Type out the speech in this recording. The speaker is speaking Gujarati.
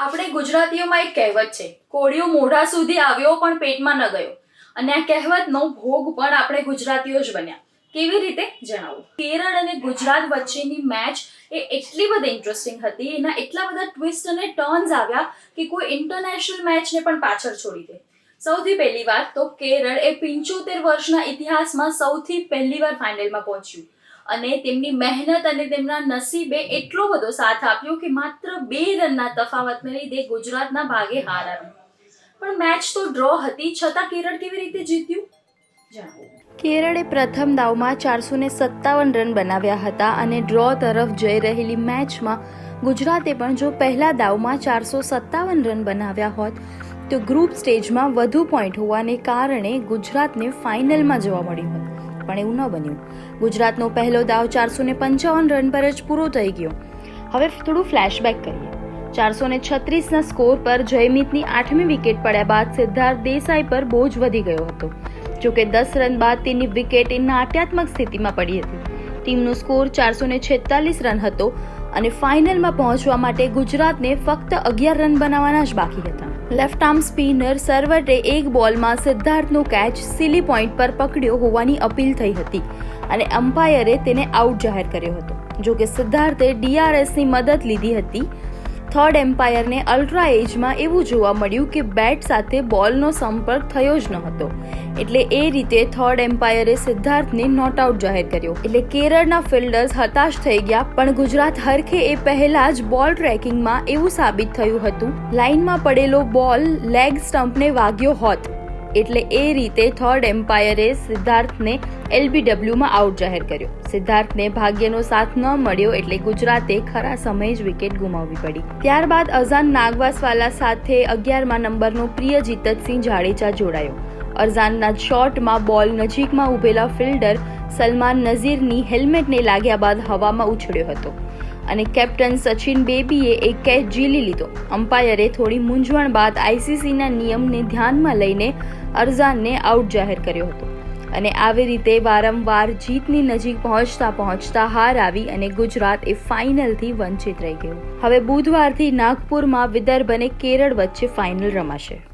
આપણે ગુજરાતીઓમાં એક કહેવત છે, કોળિયો મોઢા સુધી આવ્યો પણ પેટમાં ન ગયો. અને આ કહેવતનો ભોગ પણ આપણે ગુજરાતીઓ જ બન્યા. કેવી રીતે? જણાવું. કેરળ અને ગુજરાત વચ્ચેની મેચ એ એટલી બધી ઇન્ટરેસ્ટિંગ હતી. એના એટલા બધા ટ્વિસ્ટ અને ટર્ન્સ આવ્યા કે કોઈ ઇન્ટરનેશનલ મેચને પણ પાછળ છોડી દે. સૌથી પહેલી વાત તો કેરળ એ પંચોતેર વર્ષના ઇતિહાસમાં સૌથી પહેલી વાર ફાઇનલમાં પહોંચ્યું. અને તેમની મહેનત અને તેમના નસીબે એટલો બધો સાથ આપ્યો કે માત્ર બે રનના તફાવતને લીધે ગુજરાતના ભાગે હાર આવી પણ મેચ તો ડ્રો હતી, છતાં કેરળ કેવી રીતે જીત્યું? કેરળે પ્રથમ દાવમાં ચારસો ને સત્તાવન રન બનાવ્યા હતા અને ડ્રો તરફ જઈ રહેલી મેચમાં ગુજરાતે પણ જો પહેલા દાવમાં ચારસો સત્તાવન રન બનાવ્યા હોત, તો ગ્રુપ સ્ટેજમાં વધુ પોઈન્ટ હોવાને કારણે ગુજરાતને ફાઇનલમાં જોવા મળ્યું હોત. પણ એવું ન બન્યું. ગુજરાતનો પહેલો દાવ ચારસો ને પંચાવન રન પર જ પૂરો થઈ ગયો. હવે થોડું ફ્લેશબેક કરીએ. ચારસો ને છત્રીસના સ્કોર પર જયમીતની આઠમી વિકેટ પડ્યા બાદ સિદ્ધાર્થ દેસાઈ પર બોજ વધી ગયો હતો. જોકે દસ રન બાદ તેની વિકેટ એ નાટ્યાત્મક સ્થિતિમાં પડી હતી. ટીમનો સ્કોર ચારસો ને છેતાલીસ રન હતો. અને ફાઇનલમાં પહોંચવા માટે ગુજરાતને ફક્ત અગિયાર રન બનાવવાના જ બાકી હતા. લેફ્ટ આર્મ સ્પિનર સર્વટે એક બોલમાં સિદ્ધાર્થનો કેચ સિલી પોઈન્ટ પર પકડ્યો હોવાની અપીલ થઈ હતી અને અમ્પાયરે તેને આઉટ જાહેર કર્યો હતો. જોકે સિદ્ધાર્થે ડીઆરએસની મદદ લીધી હતી થર્ડ એમ્પાયરને અલ્ટ્રા એજમાં એવું જોવા મળ્યું કે બેટ સાથે બોલનો સંપર્ક થયો જ ન હતો એટલે એ રીતે થર્ડ એમ્પાયરે સિદ્ધાર્થને નોટ આઉટ જાહેર કર્યો. એટલે કેરળના ફિલ્ડર્સ હતાશ થઈ ગયા, પણ ગુજરાત હરખે એ પહેલા જ બોલ ટ્રેકિંગમાં એવું સાબિત થયું હતું. લાઇનમાં પડેલો બોલ લેગ સ્ટમ્પને વાગ્યો હોત. એટલે એ રીતે થર્ડ એમ્પાયરે સિદ્ધાર્થને એલબીડબ્લ્યુમાં આઉટ જાહેર કર્યો. સિદ્ધાર્થને ભાગ્યનો સાથ ન મળ્યો એટલે ગુજરાતે ખરા સમયે જ વિકેટ ગુમાવવી પડી. ત્યારબાદ અઝાન નાગવાસવાલા સાથે અગિયારમાં નંબરનો પ્રિય જીતતસિંહ જાડેજા જોડાયો. અરઝાનના શોટમાં બોલ નજીકમાં ઊભેલા ફિલ્ડર સલમાન નઝીરની હેલ્મેટને લાગ્યા બાદ હવામાં ઉછળ્યો હતો. અને કેપ્ટન સચિન બેબીએ એક કેચ ઝીલી લીધો. અમ્પાયરે થોડી મૂંઝવણ બાદ આઈસીસીના નિયમને ધ્યાનમાં લઈને અરઝાનને આઉટ જાહેર કર્યો હતો. અને આવી રીતે વારંવાર જીતની નજીક પહોંચતા પહોંચતા હાર આવી અને ગુજરાત એ ફાઇનલથી વંચિત રહી ગયું. હવે બુધવારથી નાગપુરમાં વિદર્ભ અને કેરળ વચ્ચે ફાઇનલ રમાશે.